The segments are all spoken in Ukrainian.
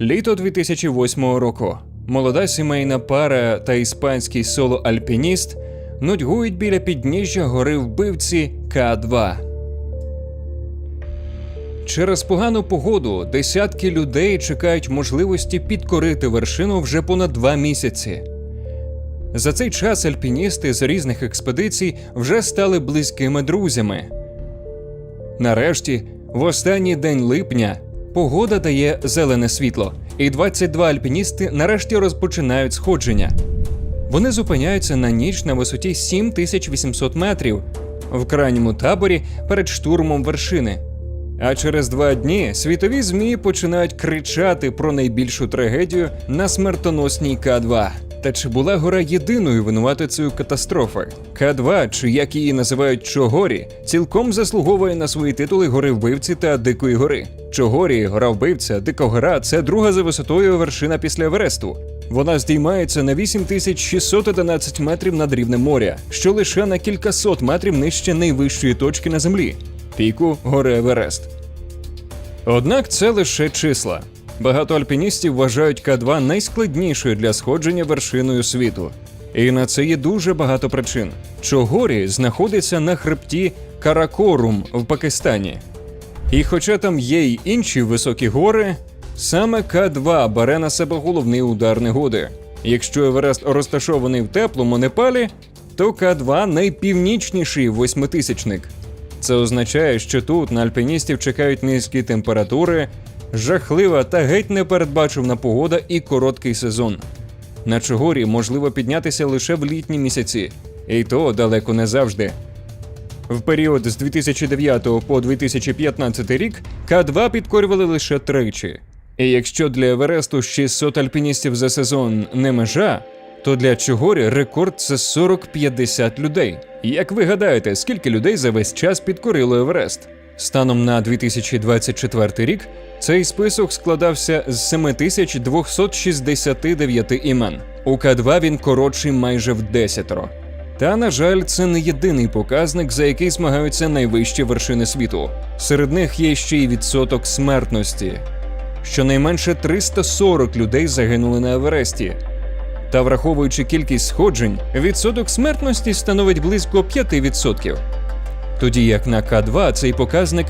Літо 2008 року. Молода сімейна пара та іспанський соло-альпініст нудьгують біля підніжжя гори вбивці К2. Через погану погоду десятки людей чекають можливості підкорити вершину вже понад два місяці. За цей час альпіністи з різних експедицій вже стали близькими друзями. Нарешті, в останній день липня, погода дає зелене світло, і 22 альпіністи нарешті розпочинають сходження. Вони зупиняються на ніч на висоті 7800 метрів в крайньому таборі перед штурмом вершини. А через два дні світові ЗМІ починають кричати про найбільшу трагедію на смертоносній К2. Та чи була гора єдиною винуватицею катастрофи? К2, чи як її називають Чогорі, цілком заслуговує на свої титули гори вбивці та Дикої гори. Чогорі, гора вбивця, Дика гора це друга за висотою вершина після Евересту. Вона здіймається на 8611 метрів над рівнем моря, що лише на кількасот метрів нижче найвищої точки на землі піку гори Еверест. Однак це лише числа. Багато альпіністів вважають К2 найскладнішою для сходження вершиною світу. І на це є дуже багато причин. Чогорі знаходиться на хребті Каракорум в Пакистані. І хоча там є й інші високі гори, саме К2 бере на себе головний удар негоди. Якщо Еверест розташований в теплому Непалі, то К2 найпівнічніший восьмитисячник. Це означає, що тут на альпіністів чекають низькі температури, жахлива та геть непередбачувана погода і короткий сезон. На Чогорі можливо піднятися лише в літні місяці, і то далеко не завжди. В період з 2009 по 2015 рік К2 підкорювали лише тричі. І якщо для Евересту 600 альпіністів за сезон не межа, то для Чогорі рекорд це 40-50 людей. Як ви гадаєте, скільки людей за весь час підкорило Еверест? Станом на 2024 рік цей список складався з 7269 імен. У К2 він коротший майже в десятеро. Та, на жаль, це не єдиний показник, за який змагаються найвищі вершини світу. Серед них є ще й відсоток смертності. Щонайменше 340 людей загинули на Евересті. Та враховуючи кількість сходжень, відсоток смертності становить близько 5%. Тоді як на К2 цей показник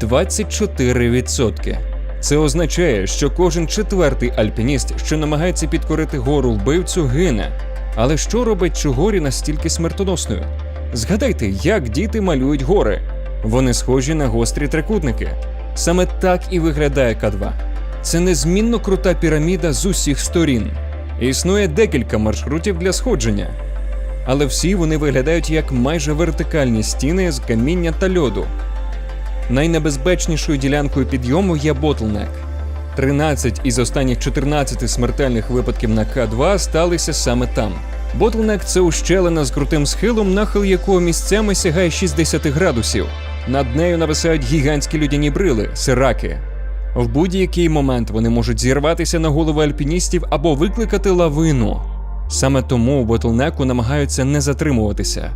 24%. Це означає, що кожен четвертий альпініст, що намагається підкорити гору вбивцю, гине. Але що робить Чугорі настільки смертоносною? Згадайте, як діти малюють гори. Вони схожі на гострі трикутники. Саме так і виглядає К2. Це незмінно крута піраміда з усіх сторін. Існує декілька маршрутів для сходження, але всі вони виглядають як майже вертикальні стіни з каміння та льоду. Найнебезпечнішою ділянкою підйому є ботлнек. 13 із останніх 14 смертельних випадків на К2 сталися саме там. Ботлнек це ущелина з крутим схилом, нахил якого місцями сягає 60 градусів. Над нею нависають гігантські людяні брили сираки. В будь-який момент вони можуть зірватися на голови альпіністів або викликати лавину. Саме тому у ботлнеку намагаються не затримуватися.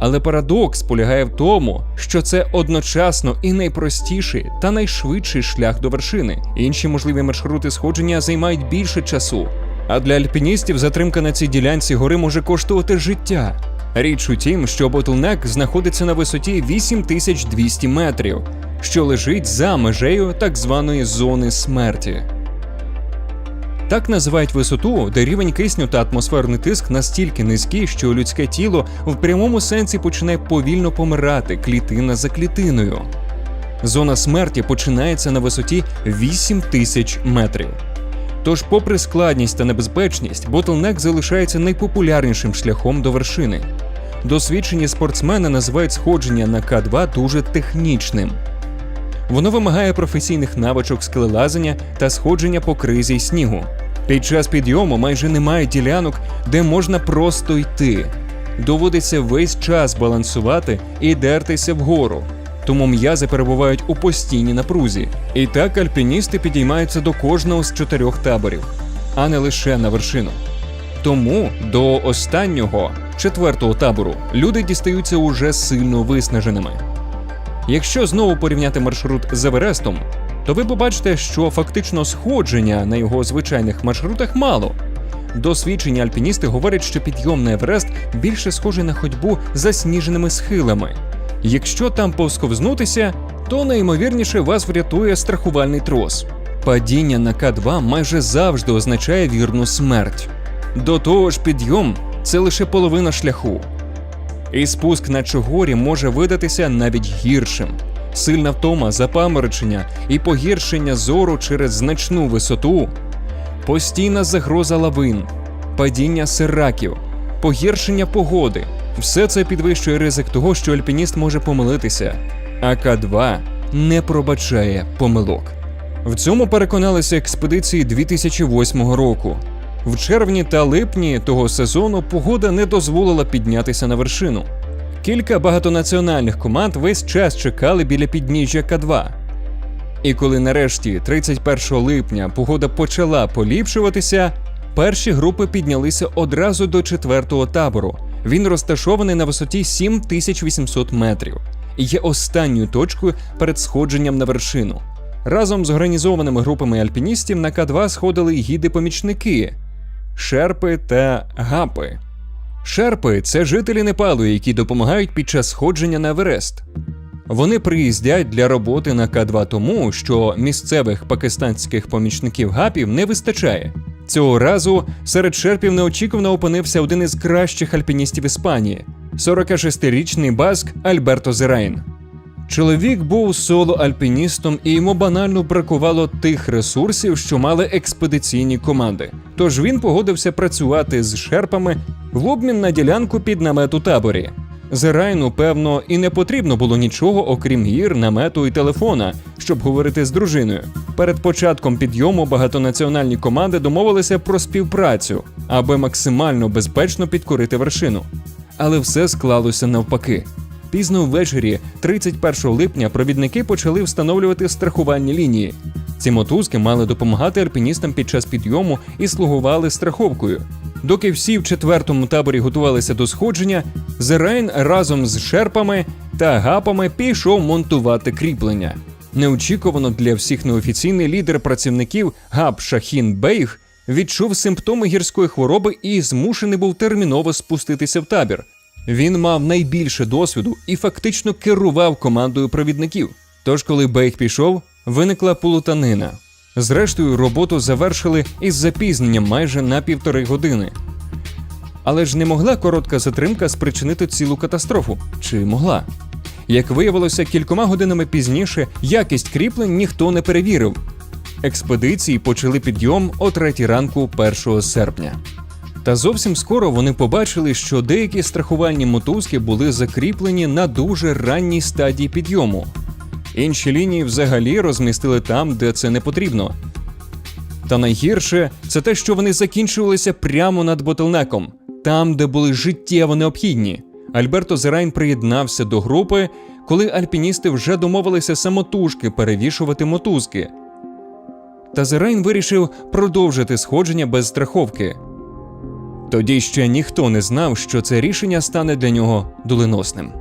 Але парадокс полягає в тому, що це одночасно і найпростіший та найшвидший шлях до вершини. Інші можливі маршрути сходження займають більше часу. А для альпіністів затримка на цій ділянці гори може коштувати життя. Річ у тім, що ботлнек знаходиться на висоті 8200 метрів, що лежить за межею так званої зони смерті. Так називають висоту, де рівень кисню та атмосферний тиск настільки низький, що людське тіло в прямому сенсі починає повільно помирати клітина за клітиною. Зона смерті починається на висоті 8 тисяч метрів. Тож, попри складність та небезпечність, ботлнек залишається найпопулярнішим шляхом до вершини. Досвідчені спортсмени називають сходження на К2 дуже технічним. Воно вимагає професійних навичок скелелазення та сходження по кризі й снігу. Під час підйому майже немає ділянок, де можна просто йти. Доводиться весь час балансувати і дертися вгору, тому м'язи перебувають у постійній напрузі. І так альпіністи підіймаються до кожного з чотирьох таборів, а не лише на вершину. Тому до останнього четвертого табору люди дістаються уже сильно виснаженими. Якщо знову порівняти маршрут з Еверестом, то ви побачите, що фактично сходження на його звичайних маршрутах мало. Досвідчені альпіністи говорять, що підйом на Еверест більше схожий на ходьбу засніженими схилами. Якщо там повсковзнутися, то найімовірніше вас врятує страхувальний трос. Падіння на К2 майже завжди означає вірну смерть. До того ж, підйом це лише половина шляху. І спуск на Чогорі може видатися навіть гіршим. Сильна втома, запаморочення і погіршення зору через значну висоту, постійна загроза лавин, падіння сираків, погіршення погоди. Все це підвищує ризик того, що альпініст може помилитися, а К2 не пробачає помилок. В цьому переконалися експедиції 2008 року. В червні та липні того сезону погода не дозволила піднятися на вершину. Кілька багатонаціональних команд весь час чекали біля підніжжя К2. І коли нарешті, 31 липня, погода почала поліпшуватися, перші групи піднялися одразу до четвертого табору. Він розташований на висоті 7800 метрів і є останньою точкою перед сходженням на вершину. Разом з організованими групами альпіністів на К2 сходили гіди-помічники, шерпи та гапи. Шерпи це жителі Непалу, які допомагають під час сходження на Еверест. Вони приїздять для роботи на К2 тому, що місцевих пакистанських помічників гапів не вистачає. Цього разу серед шерпів неочікувано опинився один із кращих альпіністів Іспанії 46-річний баск Альберто Зерайн. Чоловік був соло-альпіністом, і йому банально бракувало тих ресурсів, що мали експедиційні команди. Тож він погодився працювати з шерпами в обмін на ділянку під намет у таборі. Зерайну, певно, і не потрібно було нічого, окрім гір, намету і телефона, щоб говорити з дружиною. Перед початком підйому багатонаціональні команди домовилися про співпрацю, аби максимально безпечно підкорити вершину. Але все склалося навпаки. Пізно ввечері, 31 липня, провідники почали встановлювати страхувальні лінії. Ці мотузки мали допомагати альпіністам під час підйому і слугували страховкою. Доки всі в четвертому таборі готувалися до сходження, Зерайн разом з шерпами та гапами пішов монтувати кріплення. Неочікувано для всіх неофіційний лідер працівників Гап Шахін Бейг відчув симптоми гірської хвороби і змушений був терміново спуститися в табір. Він мав найбільше досвіду і фактично керував командою провідників. Тож, коли Бейг пішов, виникла полутанина. Зрештою, роботу завершили із запізненням майже на півтори години. Але ж не могла коротка затримка спричинити цілу катастрофу. Чи могла? Як виявилося, кількома годинами пізніше якість кріплень ніхто не перевірив. Експедиції почали підйом о третій ранку 1 серпня. Та зовсім скоро вони побачили, що деякі страхувальні мотузки були закріплені на дуже ранній стадії підйому. Інші лінії взагалі розмістили там, де це не потрібно. Та найгірше це те, що вони закінчувалися прямо над ботлнеком, там, де були життєво необхідні. Альберто Зерайн приєднався до групи, коли альпіністи вже домовилися самотужки перевішувати мотузки. Та Зерайн вирішив продовжити сходження без страховки. Тоді ще ніхто не знав, що це рішення стане для нього доленосним.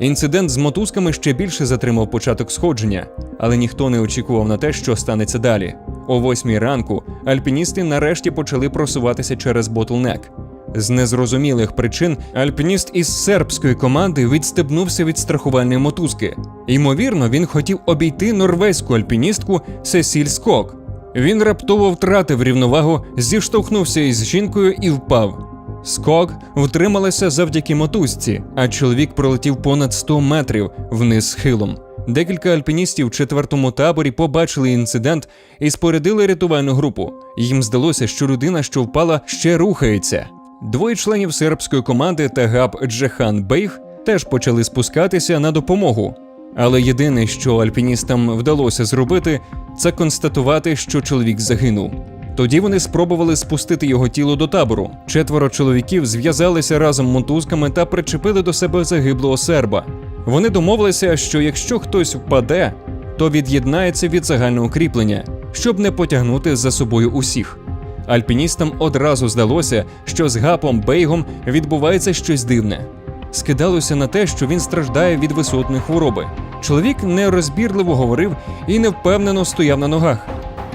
Інцидент з мотузками ще більше затримав початок сходження, але ніхто не очікував на те, що станеться далі. О восьмій ранку альпіністи нарешті почали просуватися через ботлнек. З незрозумілих причин альпініст із сербської команди відстебнувся від страхувальної мотузки. Ймовірно, він хотів обійти норвезьку альпіністку Сесіль Скок. Він раптово втратив рівновагу, зіштовхнувся із жінкою і впав. Скок втрималася завдяки мотузці, а чоловік пролетів понад 100 метрів вниз схилом. Декілька альпіністів в четвертому таборі побачили інцидент і спорядили рятувальну групу. Їм здалося, що людина, що впала, ще рухається. Двоє членів сербської команди та габ Джехан Бейх теж почали спускатися на допомогу. Але єдине, що альпіністам вдалося зробити, це констатувати, що чоловік загинув. Тоді вони спробували спустити його тіло до табору. Четверо чоловіків зв'язалися разом мотузками та причепили до себе загиблого серба. Вони домовилися, що якщо хтось впаде, то від'єднається від загального кріплення, щоб не потягнути за собою усіх. Альпіністам одразу здалося, що з гапом Бейгом відбувається щось дивне. Скидалося на те, що він страждає від висотної хвороби. Чоловік нерозбірливо говорив і невпевнено стояв на ногах.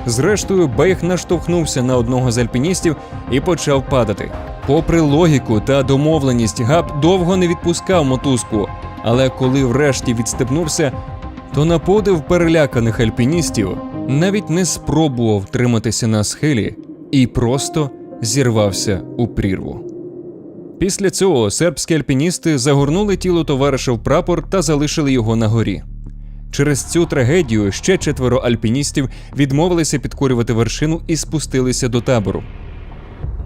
Зрештою, Бейх наштовхнувся на одного з альпіністів і почав падати. Попри логіку та домовленість, Габ довго не відпускав мотузку, але коли врешті відстебнувся, то на подив переляканих альпіністів навіть не спробував триматися на схилі і просто зірвався у прірву. Після цього сербські альпіністи загорнули тіло товариша в прапор та залишили його на горі. Через цю трагедію ще четверо альпіністів відмовилися підкорювати вершину і спустилися до табору.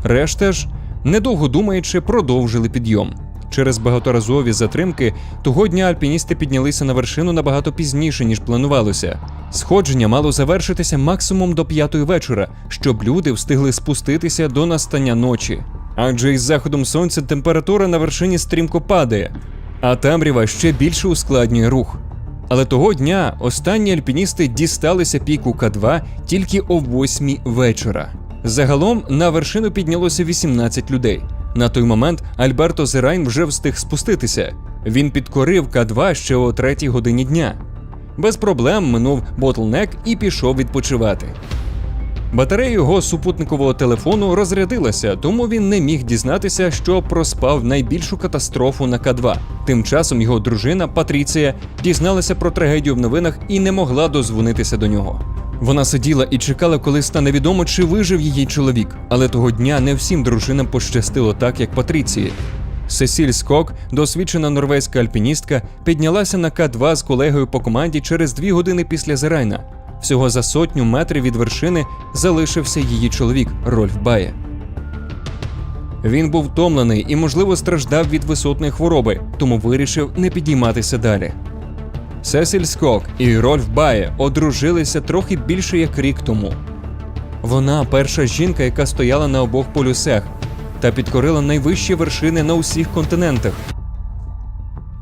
Решта ж, недовго думаючи, продовжили підйом. Через багаторазові затримки того дня альпіністи піднялися на вершину набагато пізніше, ніж планувалося. Сходження мало завершитися максимум до п'ятої вечора, щоб люди встигли спуститися до настання ночі. Адже із заходом сонця температура на вершині стрімко падає, а темрява ще більше ускладнює рух. Але того дня останні альпіністи дісталися піку К2 тільки о 8 вечора. Загалом на вершину піднялося 18 людей. На той момент Альберто Зерайн вже встиг спуститися. Він підкорив К2 ще о 3 годині дня. Без проблем минув ботлнек і пішов відпочивати. Батарея його супутникового телефону розрядилася, тому він не міг дізнатися, що проспав найбільшу катастрофу на К2. Тим часом його дружина Патріція дізналася про трагедію в новинах і не могла дозвонитися до нього. Вона сиділа і чекала, коли стане відомо, чи вижив її чоловік. Але того дня не всім дружинам пощастило так, як Патріції. Сесіль Скок, досвідчена норвезька альпіністка, піднялася на К2 з колегою по команді через дві години після Зерайна. Всього за сотню метрів від вершини залишився її чоловік Рольф Бає. Він був втомлений і, можливо, страждав від висотної хвороби, тому вирішив не підійматися далі. Сесіль Скок і Рольф Бає одружилися трохи більше як рік тому. Вона перша жінка, яка стояла на обох полюсах та підкорила найвищі вершини на усіх континентах.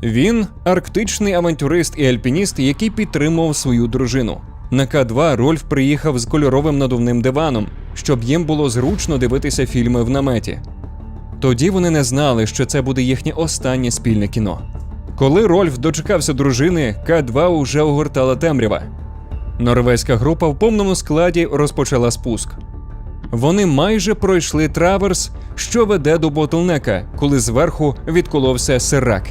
Він арктичний авантюрист і альпініст, який підтримував свою дружину. На К2 Рольф приїхав з кольоровим надувним диваном, щоб їм було зручно дивитися фільми в наметі. Тоді вони не знали, що це буде їхнє останнє спільне кіно. Коли Рольф дочекався дружини, К2 уже огортала темрява. Норвезька група в повному складі розпочала спуск. Вони майже пройшли траверс, що веде до ботлнека, коли зверху відколовся сирак.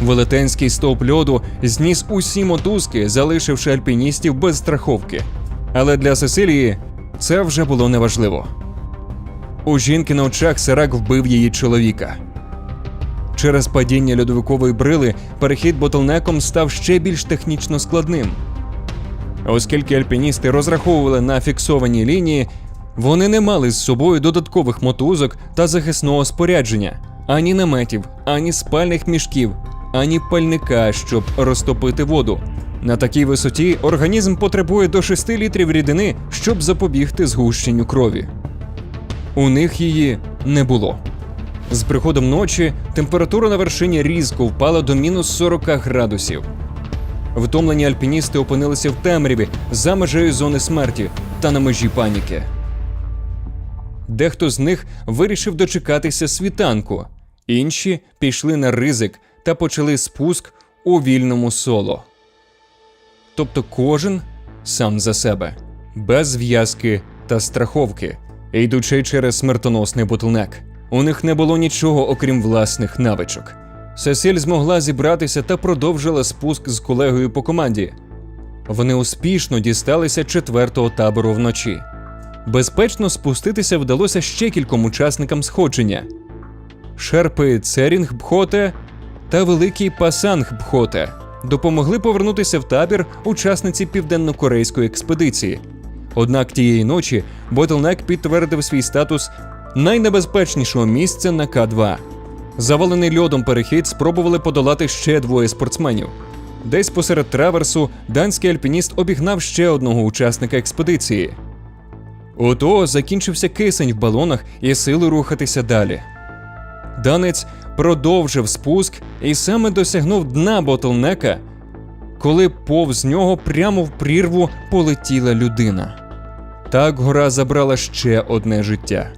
Велетенський стовп льоду зніс усі мотузки, залишивши альпіністів без страховки. Але для Сесилії це вже було неважливо. У жінки на очах сирак вбив її чоловіка. Через падіння льодовикової брили перехід ботлнеком став ще більш технічно складним. Оскільки альпіністи розраховували на фіксовані лінії, вони не мали з собою додаткових мотузок та захисного спорядження, ані наметів, ані спальних мішків, ані пальника, щоб розтопити воду. На такій висоті організм потребує до 6 літрів рідини, щоб запобігти згущенню крові. У них її не було. З приходом ночі температура на вершині різко впала до мінус 40 градусів. Втомлені альпіністи опинилися в темряві за межею зони смерті та на межі паніки. Дехто з них вирішив дочекатися світанку, інші пішли на ризик та почали спуск у вільному соло. Тобто кожен сам за себе, без зв'язки та страховки, йдучи через смертоносний ботлнек. У них не було нічого окрім власних навичок. Сесіль змогла зібратися та продовжила спуск з колегою по команді. Вони успішно дісталися четвертого табору вночі. Безпечно спуститися вдалося ще кільком учасникам сходження: Шерпи Церінг Бхоте та Великий Пасанг Бхоте допомогли повернутися в табір учасниці південно-корейської експедиції. Однак тієї ночі Ботлнек підтвердив свій статус найнебезпечнішого місця на К2. Завалений льодом перехід спробували подолати ще двоє спортсменів. Десь посеред траверсу данський альпініст обігнав ще одного учасника експедиції. Того закінчився кисень в балонах і сили рухатися далі. Данець продовжив спуск і саме досягнув дна ботлнека, коли повз нього прямо в прірву полетіла людина. Так гора забрала ще одне життя.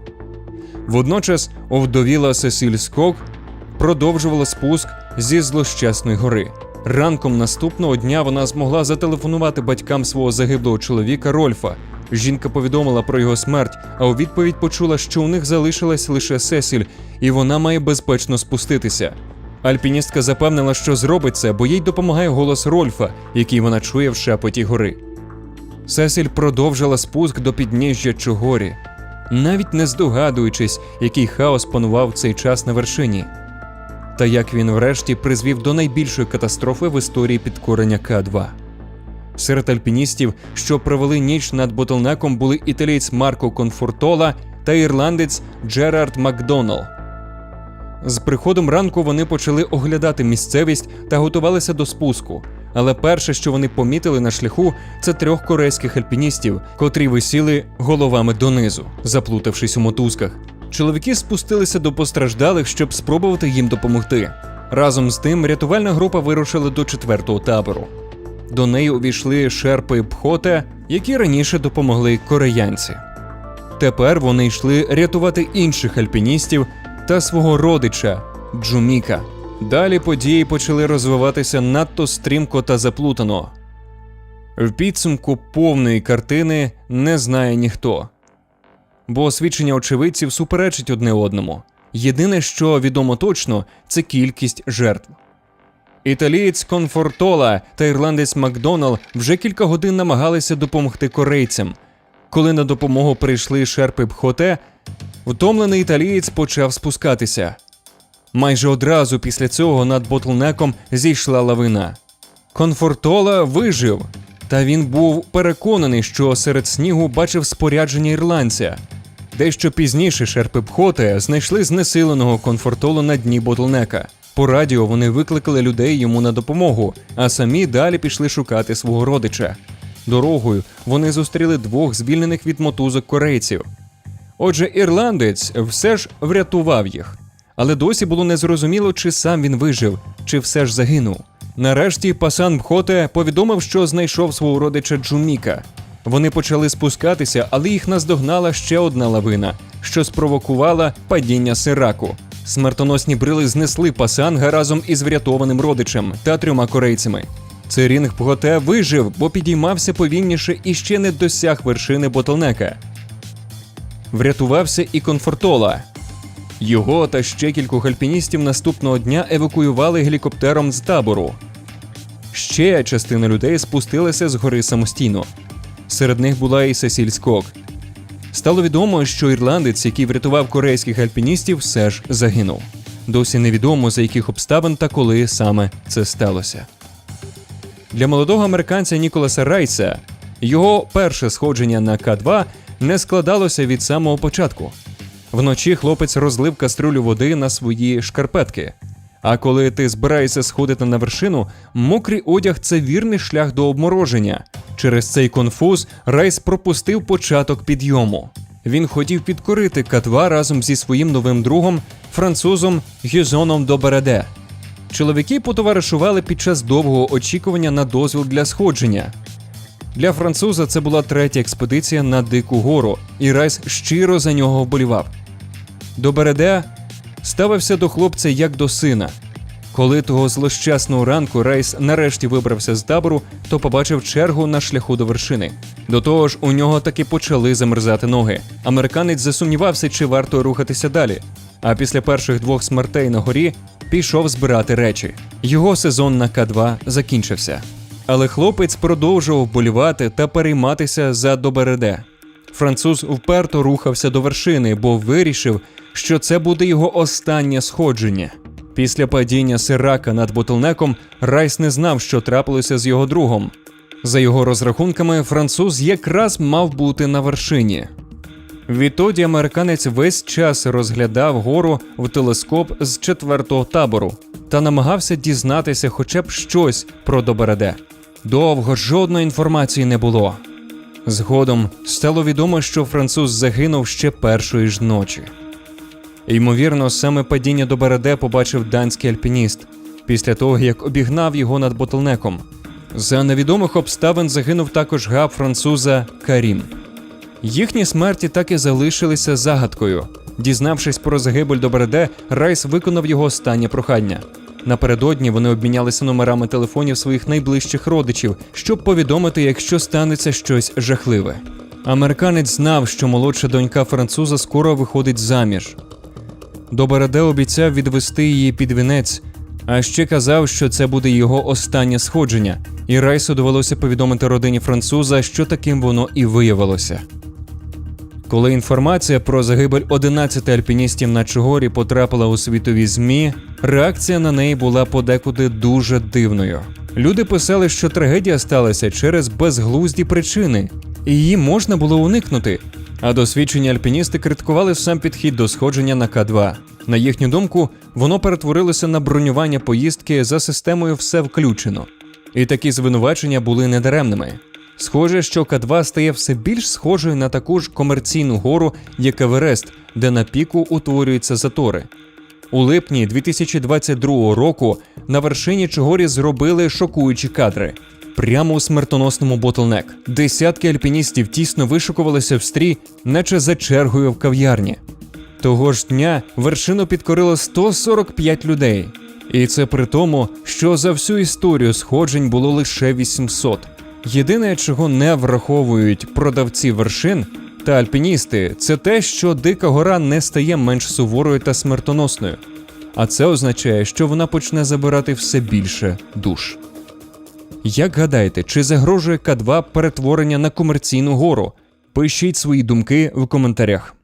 Водночас овдовіла Сесіль Скок продовжувала спуск зі злощасної гори. Ранком наступного дня вона змогла зателефонувати батькам свого загиблого чоловіка Рольфа. Жінка повідомила про його смерть, а у відповідь почула, що у них залишилась лише Сесіль, і вона має безпечно спуститися. Альпіністка запевнила, що зробить це, бо їй допомагає голос Рольфа, який вона чує в шепоті гори. Сесіль продовжила спуск до підніжжя Чугорі, навіть не здогадуючись, який хаос панував цей час на вершині, та як він врешті призвів до найбільшої катастрофи в історії підкорення К2. Серед альпіністів, що провели ніч над ботлнеком, були італієць Марко Конфортола та ірландець Джерард Макдоналл. З приходом ранку вони почали оглядати місцевість та готувалися до спуску. Але перше, що вони помітили на шляху, це трьох корейських альпіністів, котрі висіли головами донизу, заплутавшись у мотузках. Чоловіки спустилися до постраждалих, щоб спробувати їм допомогти. Разом з тим, рятувальна група вирушила до четвертого табору. До неї увійшли шерпи Пхоте, які раніше допомогли кореянці. Тепер вони йшли рятувати інших альпіністів та свого родича Джуміка. Далі події почали розвиватися надто стрімко та заплутано. В підсумку повної картини не знає ніхто, бо свідчення очевидців суперечить одне одному. Єдине, що відомо точно, це кількість жертв. Італієць Конфортола та ірландець Макдоналл вже кілька годин намагалися допомогти корейцям. Коли на допомогу прийшли шерпи Бхоте, втомлений італієць почав спускатися. Майже одразу після цього над ботлнеком зійшла лавина. Конфортола вижив, та він був переконаний, що серед снігу бачив спорядження ірландця. Дещо пізніше шерпи Пхоте знайшли знесиленого конфортолу на дні ботлнека. По радіо вони викликали людей йому на допомогу, а самі далі пішли шукати свого родича. Дорогою вони зустріли двох звільнених від мотузок корейців. Отже, ірландець все ж врятував їх. Але досі було незрозуміло, чи сам він вижив, чи все ж загинув. Нарешті пасан Бхоте повідомив, що знайшов свого родича Джуміка. Вони почали спускатися, але їх наздогнала ще одна лавина, що спровокувала падіння сираку. Смертоносні брили знесли пасанга разом із врятованим родичем та трьома корейцями. Церінг Бхоте вижив, бо підіймався повільніше і ще не досяг вершини ботлнека. Врятувався і Конфортола. Його та ще кількох альпіністів наступного дня евакуювали гелікоптером з табору. Ще частина людей спустилася з гори самостійно. Серед них була і Сесіль Скок. Стало відомо, що ірландець, який врятував корейських альпіністів, все ж загинув. Досі невідомо за яких обставин та коли саме це сталося. Для молодого американця Ніколаса Райса його перше сходження на К2 не складалося від самого початку. Вночі хлопець розлив каструлю води на свої шкарпетки. А коли ти збираєшся сходити на вершину, мокрий одяг це вірний шлях до обмороження. Через цей конфуз Райс пропустив початок підйому. Він хотів підкорити К2 разом зі своїм новим другом, французом Гюзоном Добереде. Чоловіки потоваришували під час довгого очікування на дозвіл для сходження. Для француза це була третя експедиція на Дику гору, і Райс щиро за нього вболівав. Добереде ставився до хлопця як до сина. Коли того злощасного ранку Рейс нарешті вибрався з табору, то побачив чергу на шляху до вершини. До того ж, у нього таки почали замерзати ноги. Американець засумнівався, чи варто рухатися далі. А після перших двох смертей на горі пішов збирати речі. Його сезон на К2 закінчився. Але хлопець продовжував болівати та перейматися за Добереде. Француз вперто рухався до вершини, бо вирішив, що це буде його останнє сходження. Після падіння сирака над ботлнеком Райс не знав, що трапилося з його другом. За його розрахунками, француз якраз мав бути на вершині. Відтоді американець весь час розглядав гору в телескоп з четвертого табору та намагався дізнатися хоча б щось про Добереде. Довго жодної інформації не було. Згодом стало відомо, що француз загинув ще першої ж ночі. Ймовірно, саме падіння до Береде побачив данський альпініст після того, як обігнав його над ботлнеком. За невідомих обставин загинув також габ француза Карім. Їхні смерті так і залишилися загадкою. Дізнавшись про загибель до Береде, Райс виконав його останнє прохання. Напередодні вони обмінялися номерами телефонів своїх найближчих родичів, щоб повідомити, якщо станеться щось жахливе. Американець знав, що молодша донька француза скоро виходить заміж. Добереде обіцяв відвести її під вінець, а ще казав, що це буде його останнє сходження, і Райсу довелося повідомити родині француза, що таким воно і виявилося. Коли інформація про загибель 11 альпіністів на Чугорі потрапила у світові ЗМІ, реакція на неї була подекуди дуже дивною. Люди писали, що трагедія сталася через безглузді причини, і її можна було уникнути. А досвідчені альпіністи критикували сам підхід до сходження на К2. На їхню думку, воно перетворилося на бронювання поїздки за системою все включено. І такі звинувачення були недаремними. Схоже, що К2 стає все більш схожою на таку ж комерційну гору, як Еверест, де на піку утворюються затори. У липні 2022 року на вершині Чогорі зробили шокуючі кадри. Прямо у смертоносному ботлнек. Десятки альпіністів тісно вишукувалися в стрій, наче за чергою в кав'ярні. Того ж дня вершину підкорило 145 людей. І це при тому, що за всю історію сходжень було лише 800. Єдине, чого не враховують продавці вершин та альпіністи, це те, що дика гора не стає менш суворою та смертоносною. А це означає, що вона почне забирати все більше душ. Як гадаєте, чи загрожує К2 перетворення на комерційну гору? Пишіть свої думки в коментарях.